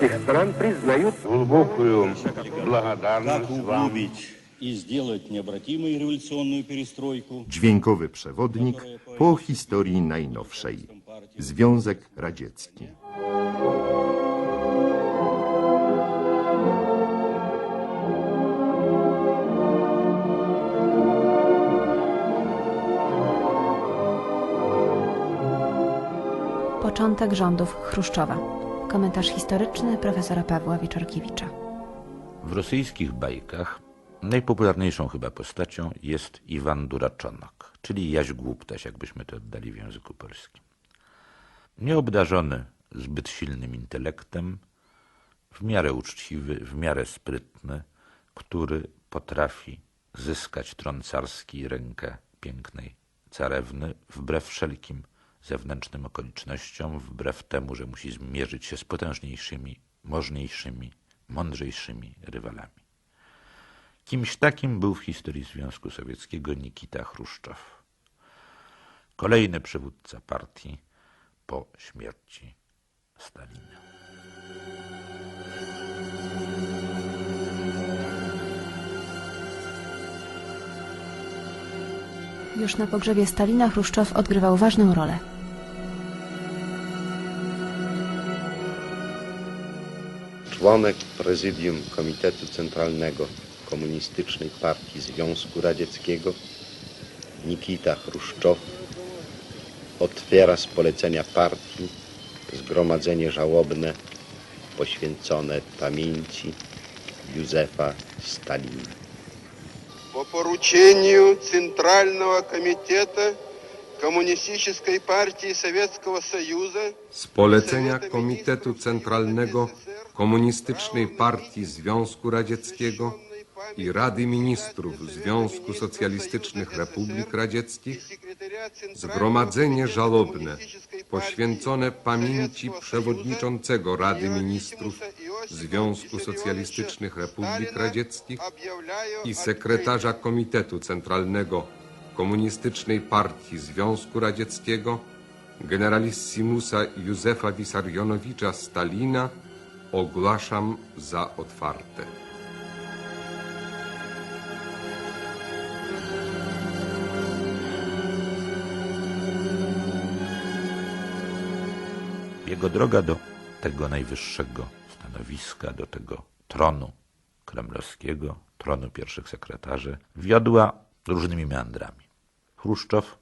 этих стран признают Глубокую Как благодарность вам. углубить и сделать необратимой революционную перестройку Dźwiękowy przewodnik po historii najnowszej. Związek Radziecki. Początek rządów Chruszczowa. Komentarz historyczny profesora Pawła Wieczorkiewicza. W rosyjskich bajkach najpopularniejszą chyba postacią jest Iwan Duraczonok, czyli Jaś Głuptaś, jakbyśmy to oddali w języku polskim. Nieobdarzony zbyt silnym intelektem, w miarę uczciwy, w miarę sprytny, który potrafi zyskać tron carski rękę pięknej carewny wbrew wszelkim zewnętrznym okolicznościom, wbrew temu, że musi zmierzyć się z potężniejszymi, możniejszymi, mądrzejszymi rywalami. Kimś takim był w historii Związku Sowieckiego Nikita Chruszczow. Kolejny przywódca partii po śmierci Stalina. Już na pogrzebie Stalina Chruszczow odgrywał ważną rolę. członek prezydium Komitetu Centralnego Komunistycznej Partii Związku Radzieckiego Nikita Chruszczow otwiera z polecenia partii zgromadzenie żałobne poświęcone pamięci Józefa Stalina по поручению Центрального комитета Коммунистической партии Советского Союза z polecenia Komitetu Centralnego Komunistycznej Partii Związku Radzieckiego i Rady Ministrów Związku Socjalistycznych Republik Radzieckich zgromadzenie żałobne poświęcone pamięci przewodniczącego Rady Ministrów Związku Socjalistycznych Republik Radzieckich i sekretarza Komitetu Centralnego Komunistycznej Partii Związku Radzieckiego generalissimusa Józefa Wissarionowicza Stalina ogłaszam za otwarte. Jego droga do tego najwyższego stanowiska, do tego tronu kremlowskiego, tronu pierwszych sekretarzy, wiodła różnymi meandrami. Chruszczow,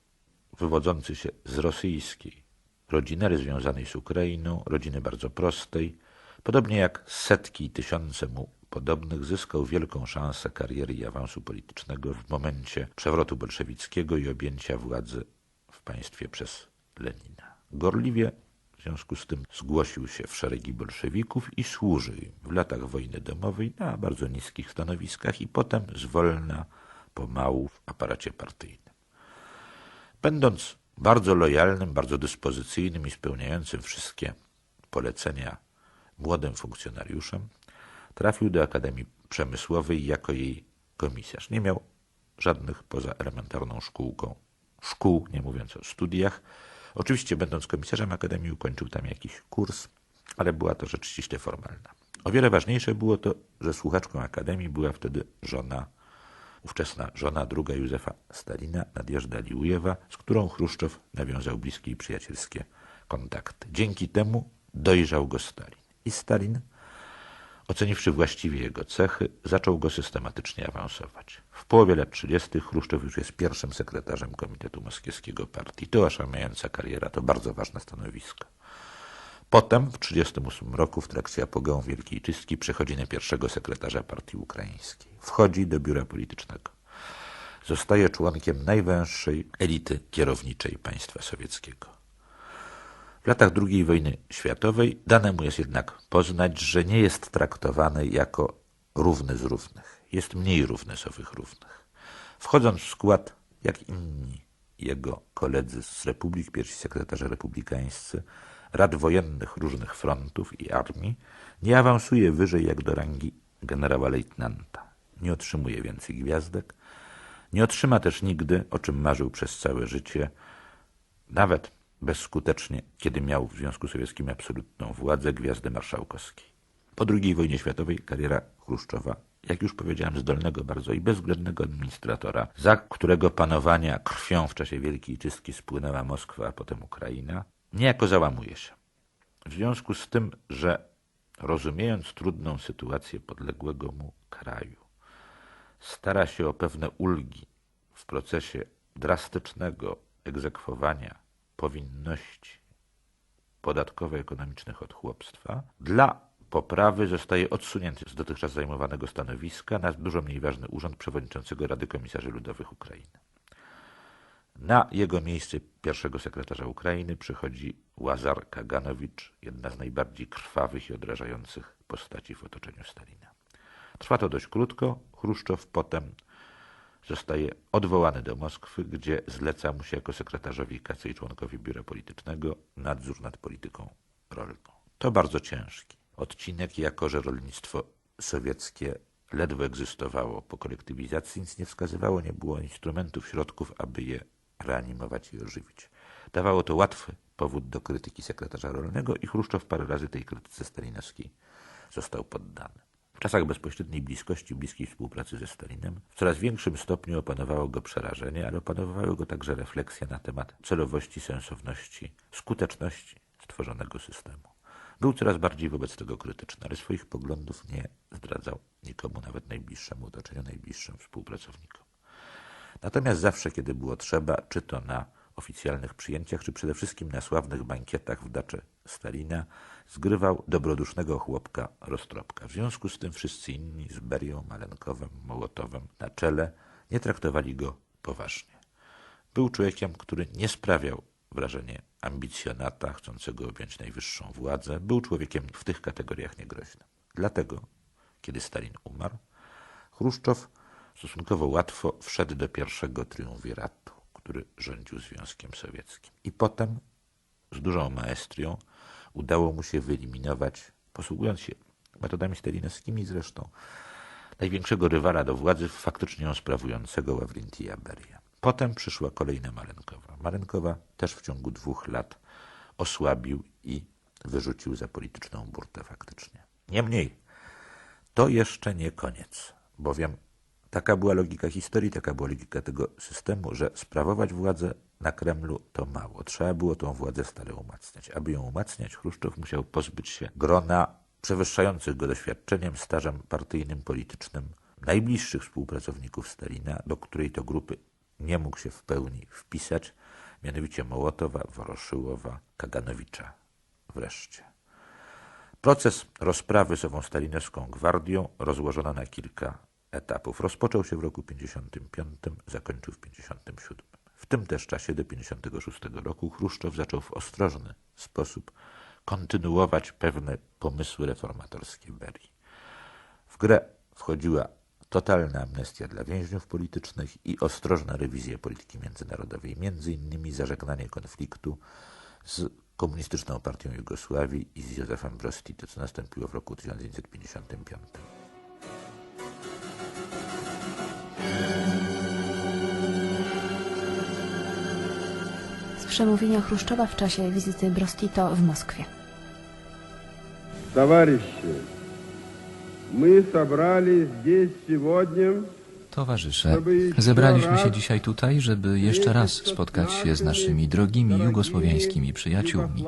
wywodzący się z rosyjskiej rodziny związanej z Ukrainą, rodziny bardzo prostej, podobnie jak setki i tysiące mu podobnych, zyskał wielką szansę kariery i awansu politycznego w momencie przewrotu bolszewickiego i objęcia władzy w państwie przez Lenina. Gorliwie w związku z tym zgłosił się w szeregi bolszewików i służył w latach wojny domowej na bardzo niskich stanowiskach i potem zwolna, pomału w aparacie partyjnym. Będąc bardzo lojalnym, bardzo dyspozycyjnym i spełniającym wszystkie polecenia młodym funkcjonariuszem, trafił do Akademii Przemysłowej jako jej komisarz. Nie miał żadnych poza elementarną szkółką szkół, nie mówiąc o studiach. Oczywiście, będąc komisarzem Akademii, ukończył tam jakiś kurs, ale była to rzecz ściśle formalna. O wiele ważniejsze było to, że słuchaczką Akademii była wtedy żona, ówczesna żona druga Józefa Stalina, Nadjeżda Liujewa, z którą Chruszczow nawiązał bliskie i przyjacielskie kontakty. Dzięki temu dojrzał go Stalin. I Stalin, oceniwszy właściwie jego cechy, zaczął go systematycznie awansować. W połowie lat 30. Chruszczow już jest pierwszym sekretarzem Komitetu Moskiewskiego Partii. To oszałamiająca kariera, to bardzo ważne stanowisko. Potem, w 1938 roku, w trakcie apogeum Wielkiej Czystki, przechodzi na pierwszego sekretarza Partii Ukraińskiej. Wchodzi do biura politycznego. Zostaje członkiem najwęższej elity kierowniczej państwa sowieckiego. W latach II wojny światowej dane mu jest jednak poznać, że nie jest traktowany jako równy z równych. Jest mniej równy z owych równych. Wchodząc w skład, jak inni jego koledzy z republik, pierwsi sekretarze republikańscy, rad wojennych różnych frontów i armii, nie awansuje wyżej jak do rangi generała lejtnanta. Nie otrzymuje więcej gwiazdek, nie otrzyma też nigdy, o czym marzył przez całe życie, nawet bezskutecznie, kiedy miał w Związku Sowieckim absolutną władzę gwiazdy marszałkowskiej. Po II wojnie światowej kariera Chruszczowa, jak już powiedziałem, zdolnego bardzo i bezwzględnego administratora, za którego panowania krwią w czasie Wielkiej Czystki spłynęła Moskwa, a potem Ukraina, niejako załamuje się. W związku z tym, że rozumiejąc trudną sytuację podległego mu kraju, stara się o pewne ulgi w procesie drastycznego egzekwowania powinności podatkowo-ekonomicznych od chłopstwa, dla poprawy zostaje odsunięty z dotychczas zajmowanego stanowiska na dużo mniej ważny urząd przewodniczącego Rady Komisarzy Ludowych Ukrainy. Na jego miejsce pierwszego sekretarza Ukrainy przychodzi Łazar Kaganowicz, jedna z najbardziej krwawych i odrażających postaci w otoczeniu Stalina. Trwa to dość krótko. Chruszczow potem zostaje odwołany do Moskwy, gdzie zleca mu się jako sekretarzowi KC i członkowi biura politycznego nadzór nad polityką rolną. To bardzo ciężki odcinek, jako że rolnictwo sowieckie ledwo egzystowało po kolektywizacji, nic nie wskazywało, nie było instrumentów, środków, aby je reanimować i ożywić. Dawało to łatwy powód do krytyki sekretarza rolnego i Chruszczow parę razy tej krytyce stalinowskiej został poddany. W czasach bezpośredniej bliskości, bliskiej współpracy ze Stalinem w coraz większym stopniu opanowało go przerażenie, ale opanowały go także refleksje na temat celowości, sensowności, skuteczności stworzonego systemu. Był coraz bardziej wobec tego krytyczny, ale swoich poglądów nie zdradzał nikomu, nawet najbliższemu otoczeniu, najbliższym współpracownikom. Natomiast zawsze, kiedy było trzeba, czy to na oficjalnych przyjęciach, czy przede wszystkim na sławnych bankietach w daczy Stalina, zgrywał dobrodusznego chłopka Rostropka. W związku z tym wszyscy inni z Berią, Malenkowem, Mołotowem na czele nie traktowali go poważnie. Był człowiekiem, który nie sprawiał wrażenia ambicjonata, chcącego objąć najwyższą władzę. Był człowiekiem w tych kategoriach niegroźnym. Dlatego, kiedy Stalin umarł, Chruszczow stosunkowo łatwo wszedł do pierwszego triumviratu, który rządził Związkiem Sowieckim. I potem z dużą maestrią udało mu się wyeliminować, posługując się metodami stalinowskimi zresztą, największego rywala do władzy, faktycznie ją sprawującego Ławrintija Beria. Potem przyszła kolejna Marenkowa. Marenkowa też w ciągu dwóch lat osłabił i wyrzucił za polityczną burtę faktycznie. Niemniej, to jeszcze nie koniec, bowiem taka była logika historii, taka była logika tego systemu, że sprawować władzę na Kremlu to mało. Trzeba było tą władzę stale umacniać. Aby ją umacniać, Chruszczow musiał pozbyć się grona przewyższających go doświadczeniem, stażem partyjnym, politycznym, najbliższych współpracowników Stalina, do której to grupy nie mógł się w pełni wpisać, mianowicie Mołotowa, Woroszyłowa, Kaganowicza wreszcie. Proces rozprawy z ową stalinowską gwardią rozłożono na kilka etapów. Rozpoczął się w roku 55, zakończył w 57. W tym też czasie do 56 roku Chruszczow zaczął w ostrożny sposób kontynuować pewne pomysły reformatorskie Berii. W grę wchodziła totalna amnestia dla więźniów politycznych i ostrożna rewizja polityki międzynarodowej, między innymi zażegnanie konfliktu z komunistyczną partią Jugosławii i z Józefem Broz co nastąpiło w roku 1955. Z przemówienia Chruszczowa w czasie wizyty Brostito w Moskwie. Товарищи, мы собрались здесь сегодня Towarzysze, zebraliśmy się dzisiaj tutaj, żeby jeszcze raz spotkać się z naszymi drogimi jugosłowiańskimi przyjaciółmi.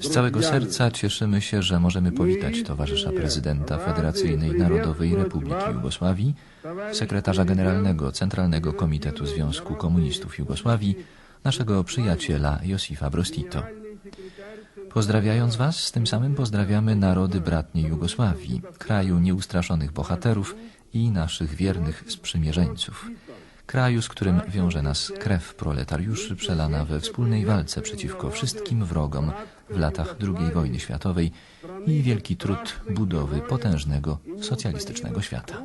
Z całego serca cieszymy się, że możemy powitać towarzysza prezydenta Federacyjnej Narodowej Republiki Jugosławii, sekretarza generalnego Centralnego Komitetu Związku Komunistów Jugosławii, naszego przyjaciela Josifa Brostito. Pozdrawiając Was, tym samym pozdrawiamy narody bratnie Jugosławii, kraju nieustraszonych bohaterów i naszych wiernych sprzymierzeńców. Kraju, z którym wiąże nas krew proletariuszy przelana we wspólnej walce przeciwko wszystkim wrogom w latach II wojny światowej i wielki trud budowy potężnego socjalistycznego świata.